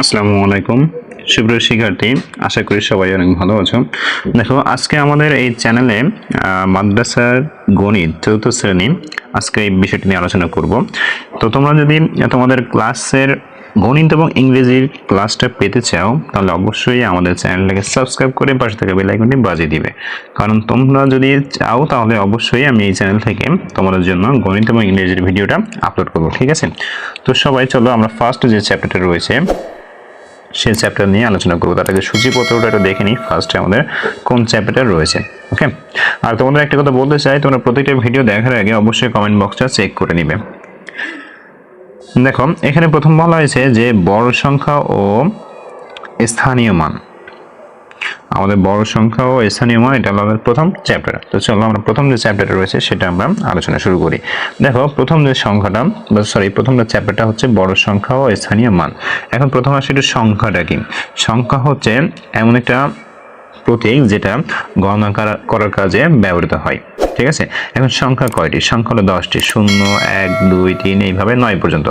আসসালামু আলাইকুম। সুপ্রিয় শিক্ষার্থী, আশা করি সবাই অনেক ভালো আছো। দেখো, আজকে আমাদের এই চ্যানেলে মাদ্রাসার গণিত চতুর্থ শ্রেণি, আজকে এই বিষয়টি নিয়ে আলোচনা করব। তো তোমরা যদি তোমাদের ক্লাসের গণিত এবং ইংরেজির ক্লাসটা পেতে চাও, তাহলে অবশ্যই আমাদের চ্যানেলটাকে সাবস্ক্রাইব করে পাশে থাকা বেল আইকনটি বাজিয়ে দিবে। কারণ তোমরা যদি চাও, তাহলে অবশ্যই আমি এই চ্যানেল থেকে তোমাদের জন্য গণিত এবং ইংরেজির ভিডিওটা আপলোড করব, ঠিক আছে? তো সবাই চলো, আমরা ফার্স্ট যে চ্যাপ্টারটা রয়েছে সেই চ্যাপ্টার নিয়ে আলোচনা করব। তার আগে সূচিপত্রটা একটু দেখে নিই। ফার্স্টে আমাদের কোন চ্যাপ্টার রয়েছে ওকে আর তোমাদের একটা কথা বলতে চাই, তোমরা প্রত্যেকটা ভিডিও দেখার আগে অবশ্যই কমেন্ট বক্সটা চেক করে নিবে। দেখো, এখানে প্রথম বলা হয়েছে যে, বড় সংখ্যা ও স্থানীয় মান। আমাদের বড় সংখ্যা ও স্থানীয় মান এটা আমাদের প্রথম চ্যাপ্টার তো চলো আমরা প্রথম যে চ্যাপ্টারটা রয়েছে, সেটা আমরা আলোচনা শুরু করি। দেখো, প্রথম যে সংখ্যাটা, বা সরি প্রথম যে চ্যাপ্টারটা হচ্ছে বড় সংখ্যা ও স্থানীয় মান। এখন প্রথম আসে এটা সংখ্যাটা কি? সংখ্যা হচ্ছে এমন একটা প্রতীক যেটা গণনা করা- করার কাজে ব্যবহৃত হয়। ঠিক আছে? এখন সংখ্যা কয়টি? সংখ্যা হলো দশটি। শূন্য, এক, দুই, তিন, এইভাবে নয় পর্যন্ত।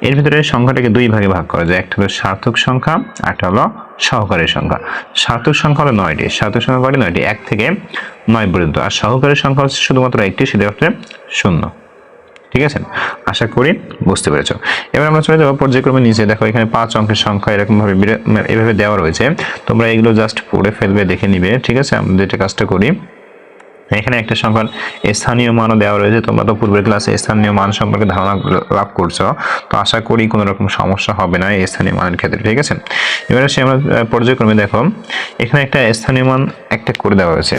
এর ভিতরে সংখ্যাটাকে দুই ভাগে ভাগ করা যায়। একটা হলো সার্থক সংখ্যা একটা হলো সহকারী সংখ্যা। সার্থক সংখ্যা হলো নয়টি। সার্থক সংখ্যা কয়টি? নয়টি। এক থেকে নয় পর্যন্ত। আর সহকারী সংখ্যা হচ্ছে শুধুমাত্র একটি, সেটা হচ্ছে শূন্য। ঠিক আছে? আশা করি বুঝতে পেরেছ। এবার আমরা চলে যাব পর্যায়ক্রমে নিচে। দেখো, এখানে পাঁচ অঙ্কের সংখ্যা এরকম ভাবে এভাবে দেওয়া রয়েছে। তোমরা এগুলো জাস্ট পড়ে ফেলবে, দেখে নিবে, ঠিক আছে? আমরা যেটা কাজটা করি, এখানে একটা সংখ্যার স্থানীয় মানও দেওয়া রয়েছে। তোমরা তো পূর্বের ক্লাসে স্থানীয় মান সম্পর্কে ধারণা লাভ করছ। তো আশা করি কোনো রকম সমস্যা হবে না স্থানীয় মানের ক্ষেত্রে, ঠিক আছে? এবারে সে আমরা পর্যায়ক্রমে দেখো। এখানে একটা স্থানীয় মান একটা করে দেওয়া হয়েছে।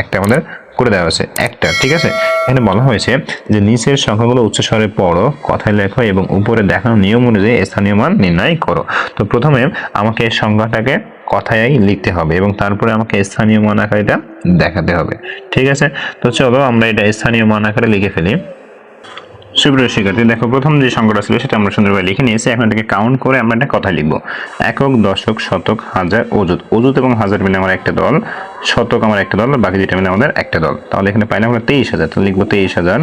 একটা আমাদের করে দেওয়া হয়েছে। একটা, ঠিক আছে? এখানে বলা হয়েছে যে নিচের সংখ্যাগুলো উচ্চ স্বরে পড়ো, কথায় লেখো এবং উপরে দেখানো নিয়ম অনুযায়ী স্থানীয় মান নির্ণয় করো। তো প্রথমে আমাকে সংখ্যাটাকে কথায় লিখতে হবে এবং তারপরে আমাকে স্থানীয় মান আকারে এটা দেখাতে হবে। ঠিক আছে? তো চলো আমরা এটা স্থানীয় মান আকারে লিখে ফেলি। সুপ্রিয় শিক্ষার্থী, দেখো, প্রথম যে সংখ্যাটা ছিল সেটা আমরা সুন্দরভাবে লিখে নিয়েছি। এখন এটাকে কাউন্ট করে আমরা একটা কথা লিখব। একক, দশক, শতক, হাজার, অযুত। অযুত এবং হাজার মিলে আমার একটা দল, শতক আমার একটা দল, বাকি যেটা মিলে আমাদের একটা দল। তাহলে এখানে পাইলাম আমরা তেইশ হাজার। তাহলে লিখব তেইশ হাজার।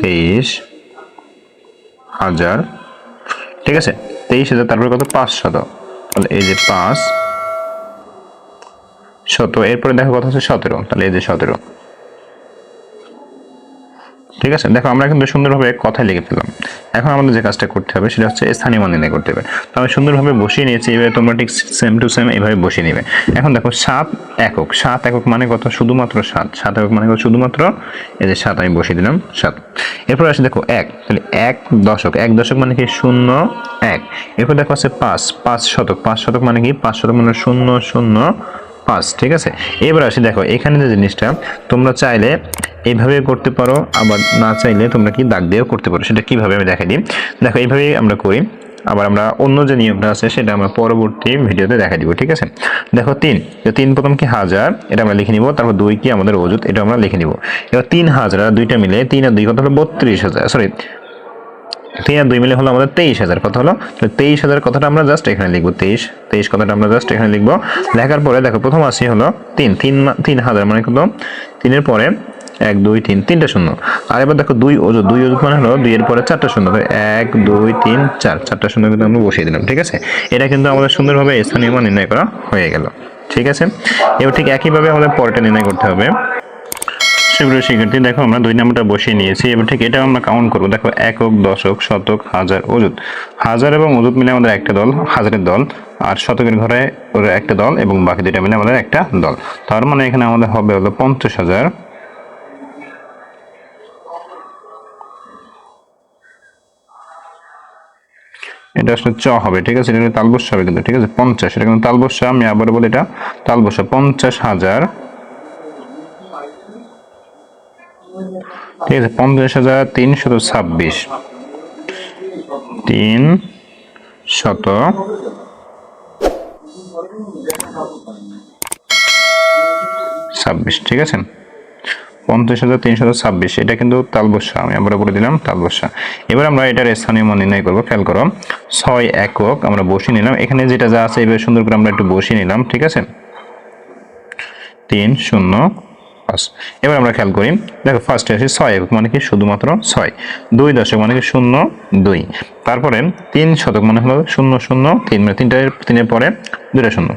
তেইশ হাজার। ঠিক আছে? তেইশ হাজার, তারপরে কত? পাঁচ শত তাহলে এই যে পাঁচ শত, এরপরে দেখো কথা হচ্ছে? সতেরো। তাহলে এই যে সতেরো। ঠিক আছে? দেখো, আমরা কিন্তু সুন্দরভাবে কথায় লিখে ফেললাম। এখন আমাদের যে কাজটা করতে হবে, সেটা হচ্ছে স্থানীয় মান নির্ণয় করতে হবে। তো আমি সুন্দরভাবে বসিয়ে নিয়েছি, এবারে তোমরা ঠিক সেম টু সেম এইভাবে বসিয়ে নেবে। এখন দেখো, সাত একক। সাত একক মানে কত? শুধুমাত্র সাত। সাত একক মানে কত? শুধুমাত্র এই যে সাত, আমি বসিয়ে দিলাম, সাত। এরপর আসে দেখো, এক। তাহলে এক দশক। এক দশক মানে কি? শূন্য, এক। এরপর দেখো আছে পাঁচ। পাঁচ শতক। পাঁচ শতক মানে কি? পাঁচ শতক মানে শূন্য শূন্য পাঁচ ঠিক আছে? এবার আসি, দেখো, এখানে যে জিনিসটা, তোমরা চাইলে এইভাবে করতে পারো, আবার না চাইলে তোমরা কি দাগ দিয়েও করতে পারো, সেটা কীভাবে আমি দেখাই দিই। দেখো, এইভাবেই আমরা করি, আবার আমরা অন্য যে নিয়মটা আছে, সেটা আমরা পরবর্তী ভিডিওতে দেখা দিব, ঠিক আছে? দেখো, তিন তিন প্রথম কি হাজার, এটা আমরা লিখে নিব, তারপর দুই কি আমাদের অজুত এটা আমরা লিখে নিব। এবার তিন হাজার দুইটা মিলে তিন আর দুই কত হলো? বত্রিশ হাজার সরি তিন আর দুই মিলে হলো আমাদের তেইশ হাজার। কত হলো? তেইশ হাজার কথাটা আমরা জাস্ট এখানে লিখব? তেইশ। তেইশ কথাটা আমরা জাস্ট এখানে লিখব? লেখার পরে দেখো, প্রথম আসি হলো তিন। তিন তিন হাজার মানে কত? তিনের পরে এক, দুই, তিন, তিনটা শূন্য। আর এবার দেখো দুই ওজুত দুই ওজুত মানে হলো দুইয়ের পরে চারটা শূন্য। এক, দুই, তিন, চার। চারটা শূন্য কিন্তু আমরা বসিয়ে দিলাম, ঠিক আছে? এটা কিন্তু আমাদের সুন্দরভাবে স্থানীয় নির্ণয় করা হয়ে গেল, ঠিক আছে? এবার ঠিক একইভাবে আমাদের পরেরটা নির্ণয় করতে হবে। সুপ্রিয় শিক্ষার্থী, দেখো আমরা দুই নাম্বারটা বসিয়ে নিয়েছি। এবার ঠিক এটা আমরা কাউন্ট করব। দেখো, একক, দশক, শতক, হাজার, অযুত। হাজার এবং অযুত মিলে আমাদের একটা দল, হাজারের দল। আর শতকের ঘরে ওর একটা দল এবং বাকি দুইটা মিলে আমাদের একটা দল। তার মানে এখানে আমাদের হবে হলো পঞ্চাশ হাজার। এটা আসলে চ হবে, ঠিক আছে? এটা তালবস্য হবে কিন্তু, ঠিক আছে? পঞ্চাশ, এটা কিন্তু তালবস্য, আমি আবার বলি এটা তালবস্য। পঞ্চাশ হাজার ঠিক আছে, পঞ্চাশ হাজার তিনশত ছাব্বিশ। তিন শত। ছাব্বিশ, ঠিক আছে? পঞ্চাশ হাজার তিনশত ছাব্বিশ, এটা কিন্তু তালবস্যা আমি আবার বলে দিলাম তালবস্যা এবার আমরা এটার স্থানীয় মান নির্ণয় করব, খেয়াল করো। ছয় একক, আমরা বসিয়ে নিলাম। এখানে যেটা যা আছে, এবার সুন্দর করে আমরা একটু বসিয়ে নিলাম, ঠিক আছে? তিন, শূন্য পাঁচ এবার আমরা খেয়াল করি, দেখো ফার্স্টে আসি ছয় একক মানে কি? শুধুমাত্র ছয়। দুই দশক মানে কি? শূন্য দুই। তারপরে তিন শতক মানে হলো শূন্য শূন্য, তিন। মানে তিনটা তিনের পরে দুইটা শূন্য।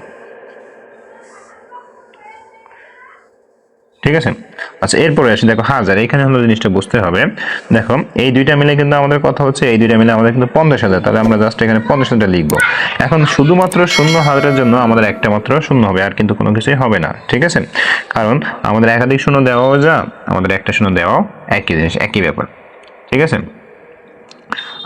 ঠিক আছে? আচ্ছা এরপরে আসি। দেখো, হাজার এখানে হলো জিনিসটা বুঝতে হবে। দেখো, এই দুইটা মিলে কিন্তু আমাদের কথা হচ্ছে, এই দুইটা মিলে আমাদের কিন্তু পঞ্চাশ হাজার। তাহলে আমরা জাস্ট এখানে পঞ্চাশ হাজার লিখব। এখন শুধুমাত্র শূন্য হাজারের জন্য আমাদের একটা মাত্র শূন্য হবে, আর কিন্তু কোনো কিছুই হবে না, ঠিক আছে? কারণ আমাদের একাধিক শূন্য দেওয়াও যা, আমাদের একটা শূন্য দেওয়াও একই জিনিস, একই ব্যাপার, ঠিক আছে?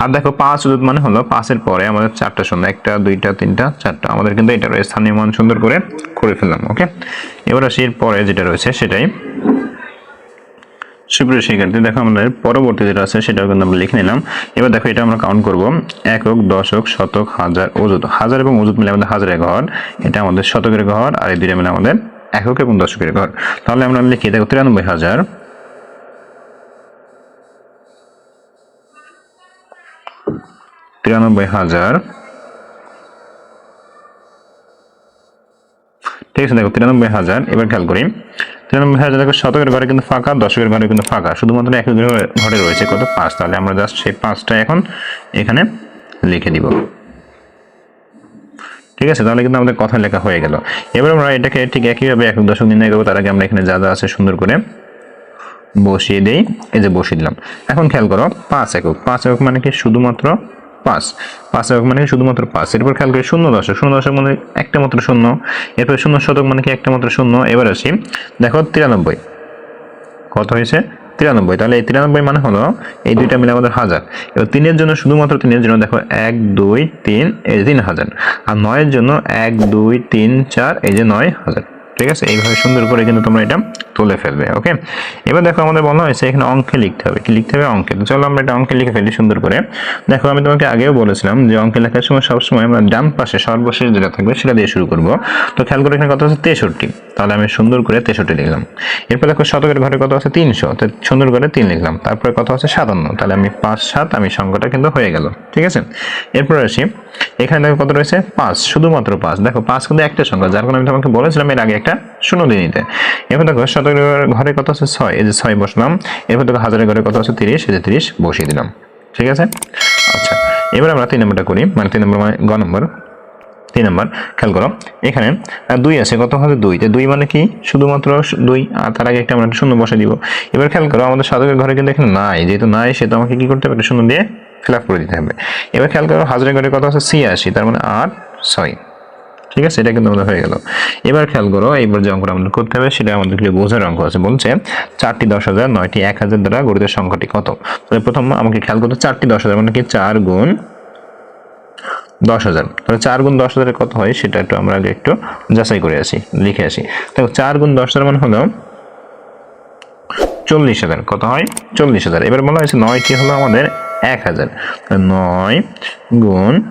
আর দেখো পাঁচ উদুত মানে হলো পাঁচের পরে আমাদের চারটা শূন্য একটা, দুইটা, তিনটা, চারটা। আমাদের কিন্তু এটা রয়েছে স্থানীয় মান সুন্দর করে করে ফেললাম ওকে এবার আসি এর পরে যেটা রয়েছে সেটাই। সুপ্রিয় শিক্ষার্থী, দেখো আমাদের পরবর্তী যেটা আছে সেটাও কিন্তু আমরা লিখে নিলাম। এবার দেখো এটা আমরা কাউন্ট করব। একক, দশক, শতক, হাজার অযুত হাজার এবং অযুত মিলে আমাদের হাজারের ঘর। এটা আমাদের শতকের ঘর আর এই দুইটা মিলে আমাদের একক এবং দশকের ঘর। তাহলে আমরা লিখি, দেখো, তিরানব্বই হাজার তিরানব্বই হাজার। ঠিক আছে, দেখো, তিরানব্বই হাজার, এবার খেয়াল করি। তিরানব্বই হাজার দেখো, শতকের ঘরে কিন্তু ফাঁকা, দশকের ঘরে কিন্তু ফাঁকা। শুধুমাত্র এক ঘরে রয়েছে কত? পাঁচ। তাহলে আমরা জাস্ট সেই পাঁচটা এখন এখানে লিখে দিব। ঠিক আছে, তাহলে কিন্তু আমাদের কথা লেখা হয়ে গেল। এবার আমরা এটাকে ঠিক একইভাবে এক দশক নির্ণয় করব, তার আগে আমরা এখানে যা যা আছে সুন্দর করে বসিয়ে দেই। এই যে বসিয়ে দিলাম। এখন খেয়াল করো, পাঁচ একক। পাঁচ একক মানে কি? শুধুমাত্র পাঁচ। পাঁচ একক মানে শুধুমাত্র পাঁচ। এরপর খেয়াল করি শূন্য দশক। শূন্য দশক মানে একটা মাত্র শূন্য। এরপর শূন্য শতক মানে কি? একটা মাত্র শূন্য। এবার আসি। দেখো তিরানব্বই। কত হয়েছে? তিরানব্বই। তাহলে এই তিরানব্বই মানে হলো এই দুইটা মিলে আমাদের হাজার। এবার তিনের জন্য শুধুমাত্র তিনের জন্য দেখো এক, দুই, তিন, এই যে তিন হাজার। আর নয়ের জন্য এক, দুই, তিন, চার, এই যে নয় হাজার। ঠিক আছে? এইভাবে সুন্দর করে কিন্তু তোমরা এটা তুলে ফেলবে, ওকে? এবার দেখো আমাদের বলা হয়েছে এখানে অঙ্কে লিখতে হবে। কি লিখতে হবে? অঙ্কে। তো চলো আমরা এটা অঙ্কে লিখে ফেলি সুন্দর করে। দেখো, আমি তোমাকে আগেও বলেছিলাম যে অঙ্কে লেখার সময় সবসময় আমরা ডান পাশে সর্বশেষ যেটা থাকবে সেটা দিয়ে শুরু করব। তো খেয়াল করে এখানে কথা হচ্ছে তেষট্টি। তাহলে আমি সুন্দর করে তেষট্টি লিখলাম। এরপর দেখো শতকের ঘরে কত আছে? তিনশো। সুন্দর করে তিন লিখলাম। তারপরে কত আছে? সাতান্ন। তাহলে আমি পাঁচ সাত, আমি সংখ্যাটা কিন্তু হয়ে গেল। ঠিক আছে? এরপর আসি। এখানে দেখো কত রয়েছে? পাঁচ। শুধুমাত্র পাঁচ। দেখো পাঁচ কিন্তু একটা সংখ্যা, যার কারণে আমি তোমাকে বলেছিলাম এর আগে একটা শূন্য দিয়ে নিতে। এরপর দেখো শতকের ঘরে কত আছে? ছয়। এই যে ছয় বসলাম। এরপর দেখো হাজারের ঘরে কত আছে? তিরিশ। এই যে তিরিশ, বসিয়ে দিলাম। ঠিক আছে? আচ্ছা। এবার আমরা তিন নম্বরটা করি। মানে তিন নম্বর মানে গ নম্বর। তিন নম্বর, খেয়াল করো। এখানে দুই আছে, কত হবে দুই? তো দুই মানে কি? শুধুমাত্র দুই। আর তার আগে একটা আমরা একটা শূন্য বসে দিব। এবার খেয়াল করো, আমাদের সাধকের ঘরে কিন্তু এখানে নাই। যেহেতু নাই সেটা আমাকে কি করতে হবে? একটা শূন্য দিয়ে ফিল আপ করে দিতে হবে। এবার খেয়াল করো, হাজারের ঘরে কত আছে? ছিয়াশি। তার মানে আট, ছয়। ঠিক আছে? এটা কিন্তু আমাদের হয়ে গেল। এবার খেয়াল করো, এইবার যে অঙ্কটা আমাদের করতে হবে, সেটা আমাদের কিছু বোঝার অঙ্ক আছে। বলছে, চারটি দশ হাজার, নয়টি এক হাজার দ্বারা গড়িত সংখ্যাটি কত? তাহলে প্রথম আমাকে খেয়াল করতে চারটি দশ হাজার মানে কি? চার গুণ দশ হাজার। তাহলে চার গুণ দশ হাজারের কত হয়? সেটা একটু আমরা আগে একটু যাচাই করে আসি, লিখে আসি। দেখো, চার গুণ দশ হাজার মানে হলো চল্লিশ হাজার। কত হয়? চল্লিশ হাজার। এবার বলা হয়েছে নয়টি হলো আমাদের এক হাজার। নয় গুণ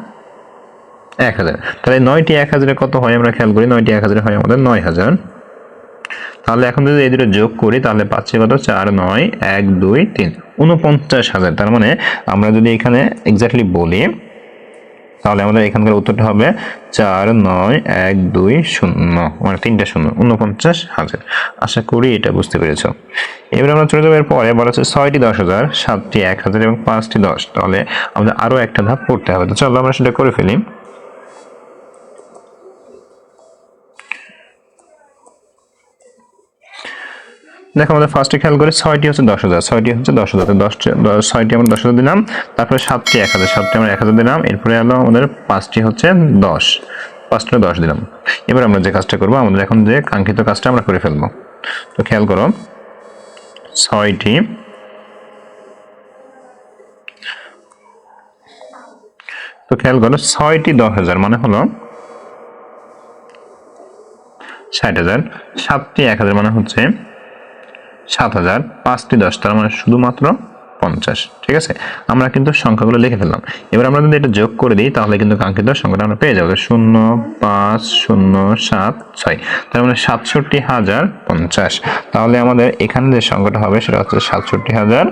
এক হাজার। তাহলে নয়টি এক হাজারে কত হয়? আমরা খেয়াল করি নয়টি এক হাজারে হয় আমাদের নয় হাজার। তাহলে এখন যদি এই দুটো যোগ করি, তাহলে পাচ্ছি কত? চার, নয়, এক, দুই, তিন। উনপঞ্চাশ হাজার। তার মানে আমরা যদি এখানে এক্স্যাক্টলি বলি তাহলে আমাদের এখানকার উত্তরটা হবে চার, নয়, এক, দুই, শূন্য। মানে তিনটা শূন্য। উনপঞ্চাশ হাজার। আশা করি এটা বুঝতে পেরেছ। এবার আমরা চলে যাব এরপরে। বলা হচ্ছে ছয়টি দশ হাজার, সাতটি এক হাজার এবং পাঁচটি দশ। তাহলে আমাদের আরও একটা ধাপ পড়তে হবে। তো চলো আমরা সেটা করে ফেলি। দেখো আমাদের ফার্স্টে খেয়াল করে, ছয়টি হচ্ছে দশ হাজার, ছয়টি হচ্ছে দশ হাজার। দশটি দশ- ছয়টি আমরা দশ হাজার দিলাম, তারপরে সাতটি এক হাজার, সাতটি আমরা এক হাজার দিলাম, এরপরে হলো আমাদের পাঁচটি হচ্ছে দশ পাঁচটা দশ দিলাম। এবার আমরা যে কাজটা করব, আমাদের এখন যে কাঙ্ক্ষিত কাজটা আমরা করে ফেলব। তো খেয়াল করো, ছয়টি, তো খেয়াল করো, ছয়টি দশ হাজার মানে হলো ষাট হাজার, সাতটি এক হাজার মানে হচ্ছে সাত হাজার, পাঁচটি দশ, তার মানে শুধুমাত্র পঞ্চাশ, ঠিক আছে? আমরা কিন্তু সংখ্যাগুলো লিখে ফেললাম। এবার আমরা যদি এটা যোগ করে দিই, তাহলে কিন্তু কাঙ্ক্ষিত সংখ্যাটা আমরা পেয়ে যাব। শূন্য, পাঁচ, শূন্য, সাত, ছয়, তার মানে সাতষট্টি হাজার পঞ্চাশ। তাহলে আমাদের এখানে যে সংখ্যাটা হবে, সেটা হচ্ছে সাতষট্টি হাজার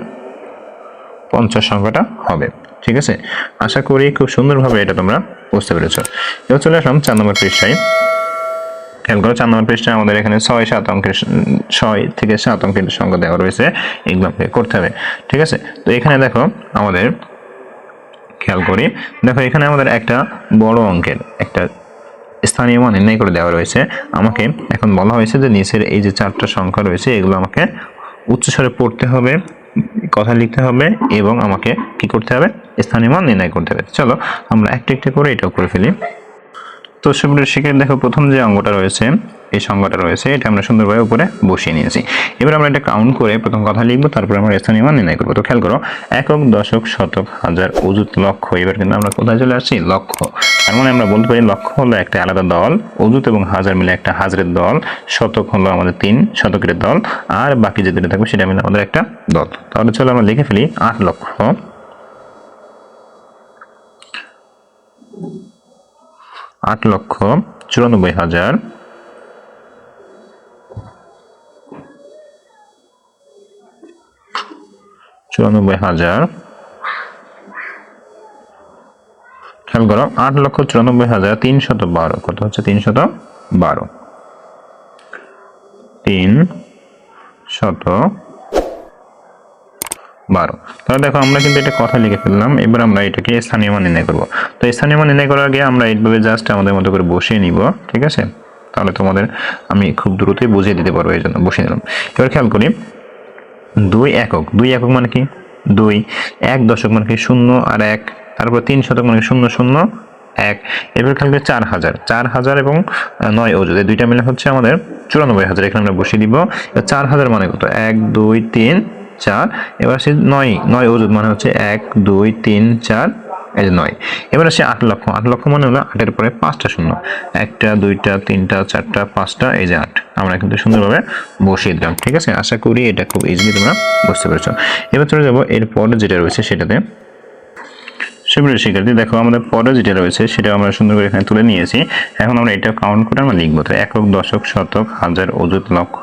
পঞ্চাশ সংখ্যাটা হবে, ঠিক আছে? আশা করি খুব সুন্দরভাবে এটা তোমরা বুঝতে পেরেছ। এবার চলে আসলাম চার নম্বর পৃষ্ঠায়। খেয়াল করো, চার নম্বর পৃষ্ঠায় আমাদের এখানে ছয় সাত অঙ্কের ছয় থেকে সাত অঙ্কের সংখ্যা দেওয়া রয়েছে এগুলো করতে হবে, ঠিক আছে? তো এখানে দেখো আমাদের, খেয়াল করি, দেখো এখানে আমাদের একটা বড় অঙ্কের একটা স্থানীয় মান নির্ণয় করে দেওয়া রয়েছে, আমাকে এখন বলা হয়েছে যে নিচের এই যে চারটা সংখ্যা রয়েছে, এগুলো আমাকে উচ্চস্বরে পড়তে হবে, কথা লিখতে হবে এবং আমাকে কি করতে হবে? স্থানীয় মান নির্ণয় করতে হবে, চলো আমরা একটা একটা করে এটাও করে ফেলি। তো সুপ্রিয় শিক্ষার্থী দেখো প্রথম যে অঙ্গটা রয়েছে, এই সংখ্যাটা রয়েছে, এটা আমরা সুন্দরভাবে উপরে বসিয়ে নিয়েছি। এবার আমরা এটা কাউন্ট করে প্রথম কথা লিখব, তারপরে আমরা স্থানীয় মান নির্ণয় করব। তো খেয়াল করো, একক, দশক, শতক, হাজার, অযুত লক্ষ এবার কিন্তু আমরা কোথায় চলে আসছি? লক্ষ তার মানে আমরা বলতে পারি লক্ষ হলো একটা আলাদা দল, অযুত এবং হাজার মিলে একটা হাজারের দল, শতক হলো আমাদের তিন শতকের দল, আর বাকি যে দুটো থাকবে সেটা মিলে আমাদের একটা দল। তাহলে চলো আমরা লিখে ফেলি আট লক্ষ আট লক্ষ চুরানব্বই হাজার। চুরানব্বই হাজার। খেয়াল করো, আট লক্ষ চুরানব্বই হাজার তিনশত বারো। কত হচ্ছে? তিনশত বারো। তিন শত বারো। তাহলে দেখো আমরা কিন্তু এটা কথা লিখে ফেললাম, এবার আমরা এটাকে স্থানীয় মান নির্ণয় করব। তো স্থানীয় মান নির্ণয় করার আগে আমরা এইভাবে জাস্ট আমাদের মতো করে বসিয়ে নিব, ঠিক আছে? তাহলে তোমাদের আমি খুব দ্রুতই বুঝিয়ে দিতে পারব এই জন্য, বসিয়ে নিলাম এবার খেয়াল করি, দুই একক দুই একক মানে কি? দুই, এক দশক মানে কি শূন্য আর এক, তারপর তিন শতক মানে শূন্য শূন্য, এক। এরপর করি চার হাজার চার হাজার এবং নয় ওজুদ এই দুইটা মিলে হচ্ছে আমাদের চুরানব্বই হাজার, এখানে আমরা বসিয়ে দিব। চার হাজার মানে কত? এক, দুই, তিন চার, এবার আসে নয় নয় ওজুদ মানে হচ্ছে এক, দুই, তিন, চার, এই যে নয়। এবার আসে আট লক্ষ আট লক্ষ মানে হলো আটের পরে পাঁচটা শূন্য। একটা, দুইটা, তিনটা, চারটা, পাঁচটা, এই যে আট। আমরা কিন্তু সুন্দরভাবে বসিয়ে দিলাম, ঠিক আছে? আশা করি এটা খুব ইজিলি তোমরা বুঝতে পেরেছ। এবার চলে যাব, এরপর যেটা রয়েছে সেটাতে সুপ্রিয় শিক্ষার্থী, দেখো আমাদের পরে যেটা রয়েছে, সেটা আমরা সুন্দর করে এখানে তুলে নিয়েছি। এখন আমরা এটা কাউন্ট করে আমরা লিখব। তো একক, দশক, শতক, হাজার, অযুত, লক্ষ।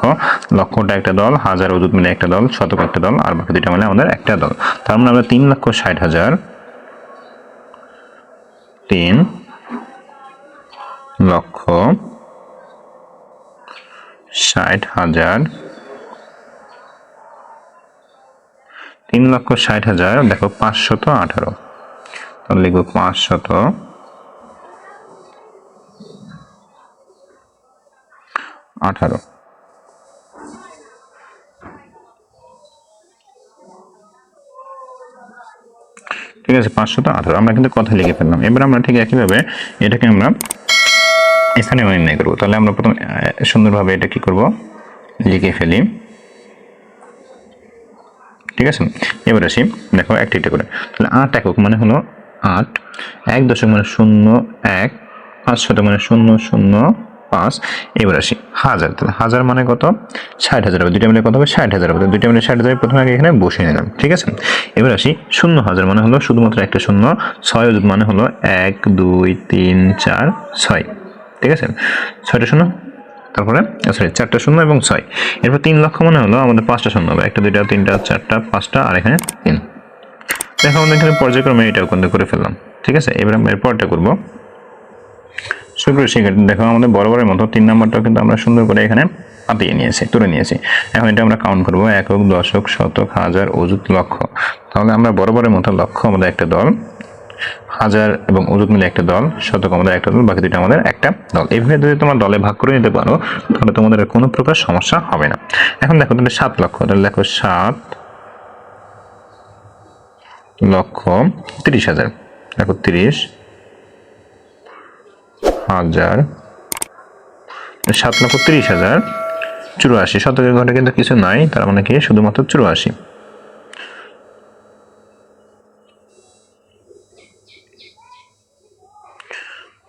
লক্ষটা একটা দল, হাজার, অযুত মিলে একটা দল, শতক একটা দল, আর বাকি দুইটা মিলে আমাদের একটা দল। তার মানে আমরা তিন লক্ষ ষাট হাজার, তিন লক্ষ ষাট হাজার, তিন লক্ষ ষাট হাজার, দেখো পাঁচশত আঠারো। তাহলে লিখব পাঁচশত আঠারো। ঠিক আছে, পাঁচশত আঠারো। আমরা কিন্তু কথা লিখে ফেললাম। এবার আমরা ঠিক একইভাবে এটাকে আমরা স্থানীয় নির্ণয় করব। তাহলে আমরা প্রথম সুন্দরভাবে এটা কি করব? লিখে ফেলি। ঠিক আছে? এবার আসি। দেখো, একটা একটা করে। তাহলে আট একক মানে হলো আট, এক দশক মানে শূন্য এক, পাঁচ শতক মানে শূন্য শূন্য পাঁচ। এবার আসি হাজার, তাহলে হাজার মানে কত? ষাট হাজার হবে। দুইটা মিলে কত হবে? ষাট হাজার হবে। দুইটা মিলে ষাট হাজার, প্রথমে আগে এখানে বসে নিলাম, ঠিক আছে? এবার আসি শূন্য হাজার মানে হলো শুধুমাত্র একটা শূন্য, ছয় মানে হলো এক, দুই, তিন, চার, ছয়, ঠিক আছে? ছয়টা শূন্য? তারপরে সরি চারটা শূন্য এবং ছয়। এরপর তিন লক্ষ মানে হলো আমাদের পাঁচটা শূন্য হবে। একটা, দুইটা, তিনটা, চারটা, পাঁচটা, আর এখানে তিন। দেখো আমাদের এখানে পর্যায়ক্রমে এটাও কিন্তু করে ফেললাম। ঠিক আছে? এবার আমরা এরপরটা করব। সুপ্রিয় শিক্ষার্থী, দেখো আমাদের বরাবরের মতো তিন নাম্বারটাও কিন্তু আমরা সুন্দর করে এখানে পাতিয়ে নিয়েছি, তুলে নিয়েছি। এখন এটা আমরা কাউন্ট করব। একক, দশক, শতক, হাজার, অযুত, লক্ষ। তাহলে আমরা বরাবরের মতো লক্ষ আমাদের একটা দল, হাজার এবং অযুত মিলে একটা দল, শতক আমাদের একটা দল, বাকি দুটো আমাদের একটা দল। এইভাবে যদি তোমরা দলে ভাগ করে নিতে পারো, তাহলে তোমাদের কোনো প্রকার সমস্যা হবে না। এখন দেখো, তাহলে সাত লক্ষ। তাহলে দেখো, সাত লক্ষ তিরিশ হাজার। দেখো তিরিশ হাজার, সাত লক্ষ তিরিশ হাজার, চুরাশি। শতকের ঘরে কিন্তু কিছু নাই, তার মানে কি? শুধুমাত্র চুরাশি।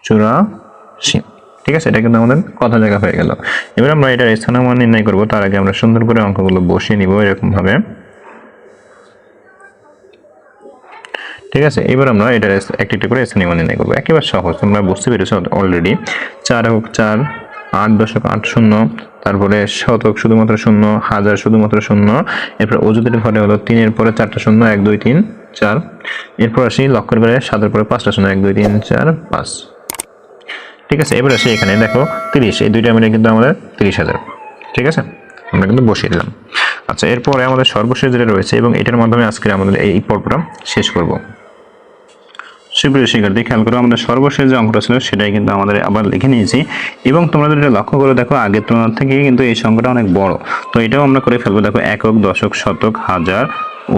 চুরাশি। ঠিক আছে, এটা কিন্তু আমাদের কথা জায়গা হয়ে গেল। এবার আমরা এটার স্থানীয় মান নির্ণয় করব। তার আগে আমরা সুন্দর করে অঙ্কগুলো বসিয়ে নিব এরকম ঠিক আছে? এবার আমরা এটা একটি একটি করে স্থানীয় মান নির্ণয় করব। একেবারে সহজ, তোমরা বুঝতে পেরেছ অলরেডি চার হোক চার, আট দশক আট শূন্য, তারপরে শতক শুধুমাত্র শূন্য, হাজার শুধুমাত্র শূন্য, এরপর অযুতের ঘরে হলো তিনের পরে চারটা শূন্য, এক, দুই, তিন, চার। এরপর আসি লক্ষের ঘরে সাতের পরে পাঁচটা শূন্য, এক, দুই, তিন, চার, পাঁচ। ঠিক আছে? এবার আসি এখানে, দেখো, তিরিশ। এই দুইটা মিলে কিন্তু আমাদের তিরিশ হাজার। ঠিক আছে? আমরা কিন্তু বসিয়ে দিলাম। আচ্ছা এরপরে আমাদের সর্বশেষ যেটা রয়েছে এবং এটার মাধ্যমে আজকে আমাদের এই পর্বটা শেষ করব। সুপ্রিয় শিক্ষার্থী, খেয়াল করো আমাদের সর্বশেষ যে অঙ্কটা ছিল সেটাই কিন্তু আমাদের আবার লিখে নিয়েছি। এবং তোমরা এটা লক্ষ্য করে দেখো আগের তুলনার থেকে কিন্তু এই সংখ্যাটা অনেক বড়। তো এটাও আমরা করে ফেলব, দেখো একক, দশক, শতক, হাজার,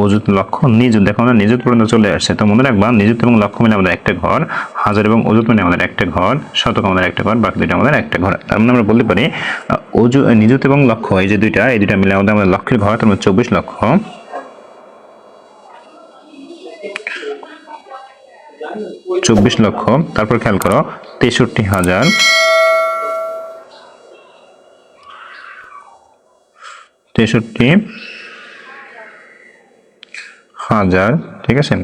অযুত লক্ষ নিযুত। দেখো আমরা নিযুত পর্যন্ত চলে আসছে। তো মনে রাখবা, নিযুত এবং লক্ষ মিলে আমাদের একটা ঘর, হাজার এবং অযুত মিলে আমাদের একটা ঘর, শতক আমাদের একটা ঘর, বাকি দুইটা আমাদের একটা ঘর। তার মানে আমরা বলতে পারি অজু নিযুত এবং লক্ষ এই যে দুইটা, এই দুইটা মিলে আমাদের আমাদের লক্ষের ঘর, তার মানে চব্বিশ লক্ষ। চব্বিশ লক্ষ, তারপর খেয়াল করো, তেষট্টি হাজার। তেষট্টি হাজার, ঠিক আছে?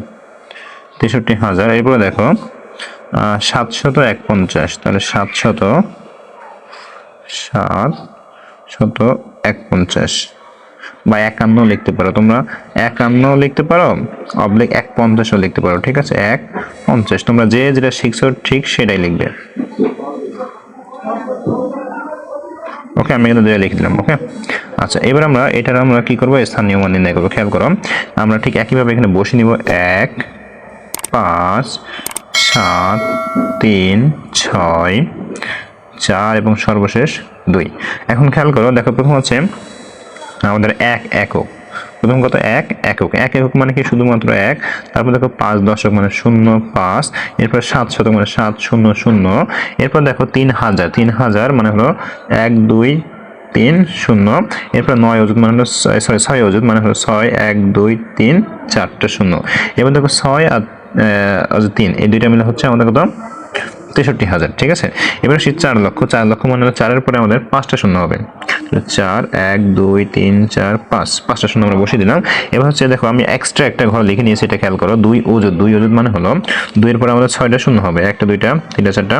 তেষট্টি হাজার, এরপরে দেখো সাতশত এক পঞ্চাশ তাহলে সাতশত সাত শত এক পঞ্চাশ বা একান্ন লিখতে পারো। তোমরা একান্ন লিখতে পারো, অবলিক এক পঞ্চাশও লিখতে পারো, ঠিক আছে? এক পঞ্চাশ। তোমরা যে যেটা শিখছো ঠিক সেটাই লিখবে। ওকে, আমি কিন্তু দুইটা লিখে দিলাম, ওকে? আচ্ছা এবার আমরা এটার আমরা কি করব? স্থানীয় মান নির্ণয় করব, খেয়াল করো। আমরা ঠিক একইভাবে এখানে বসে নিব। এক, পাঁচ, সাত, তিন, ছয়, চার এবং সর্বশেষ দুই। এখন খেয়াল করো, দেখো প্রথম হচ্ছে আমাদের এক একক। প্রথম কথা এক, একক। এক একক মানে কি? শুধুমাত্র এক। তারপর দেখো পাঁচ দশক মানে শূন্য, পাঁচ। এরপর সাত শতক মানে সাত, শূন্য শূন্য। এরপর দেখো তিন হাজার। তিন হাজার মানে হলো এক, দুই, তিন, শূন্য। এরপর নয় অজুত মানে হলো সরি ছয় অজুত মানে হলো ছয়, এক, দুই, তিন, চারটে শূন্য। এবার দেখো ছয় আর তিন। এই দুইটা মিলে হচ্ছে আমাদের কত? তেষট্টি হাজার, ঠিক আছে? এবার সে চার লক্ষ চার লক্ষ মানে হলো চারের পরে আমাদের পাঁচটা শূন্য হবে। চার, এক, দুই, তিন, চার, পাঁচ, পাঁচটা শূন্য আমরা বসিয়ে দিলাম। এবার হচ্ছে দেখো, আমি এক্সট্রা একটা ঘর লিখে নিয়েছি, এটা খেয়াল করো, দুই ওজুদ দুই ওজুদ মানে হলো দুইয়ের পরে আমাদের ছয়টা শূন্য হবে, একটা, দুইটা, তিনটা, চারটা,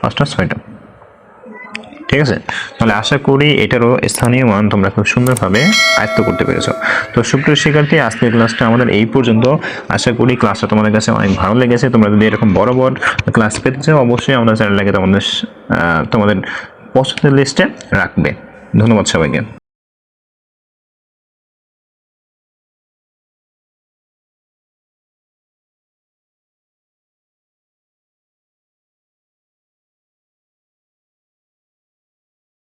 পাঁচটা, ছয়টা। ঠিক আছে? তাহলে আশা করি এটারও স্থানীয় মান তোমরা খুব সুন্দরভাবে আয়ত্ত করতে পেরেছ। তো সুপ্রিয় শিক্ষার্থী, আজকের ক্লাসটা আমাদের এই পর্যন্ত। আশা করি ক্লাসটা তোমাদের কাছে অনেক ভালো লেগেছে। তোমরা যদি এরকম বড় বড় ক্লাস পেতে চাও, অবশ্যই আমাদের চ্যানেলটাকে তোমাদের তোমাদের পছন্দের লিস্টে রাখবে। ধন্যবাদ সবাইকে।